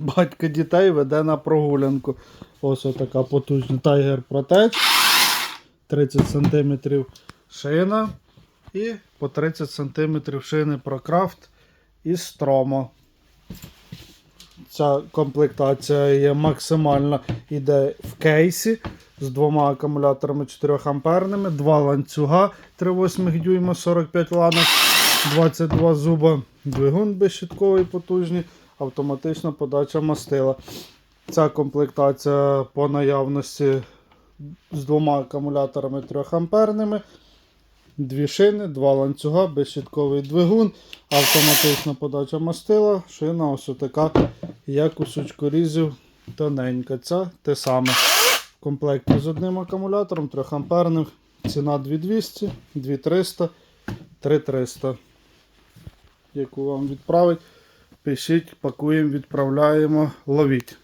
батько дітей веде на прогулянку. Ось така потужна Tiger Protect. 30 см шина і по 30 см шини ProCraft із Stromo. Ця комплектація є максимальна, іде в кейсі з двома акумуляторами 4 амперними, два ланцюга 3,8 дюйма, 45 ланок, 22 зуба, двигун безщитковий потужний, автоматична подача мастила. Ця комплектація по наявності з двома акумуляторами 3 амперними. Дві шини, два ланцюга, безщитковий двигун, автоматична подача мастила, шина ось така, як у сучкорізів, тоненька. Це те саме. В з одним акумулятором 3 амперним. Ціна 2200, 2300, 3300. Яку вам відправить, пишіть, пакуємо, відправляємо, ловіть.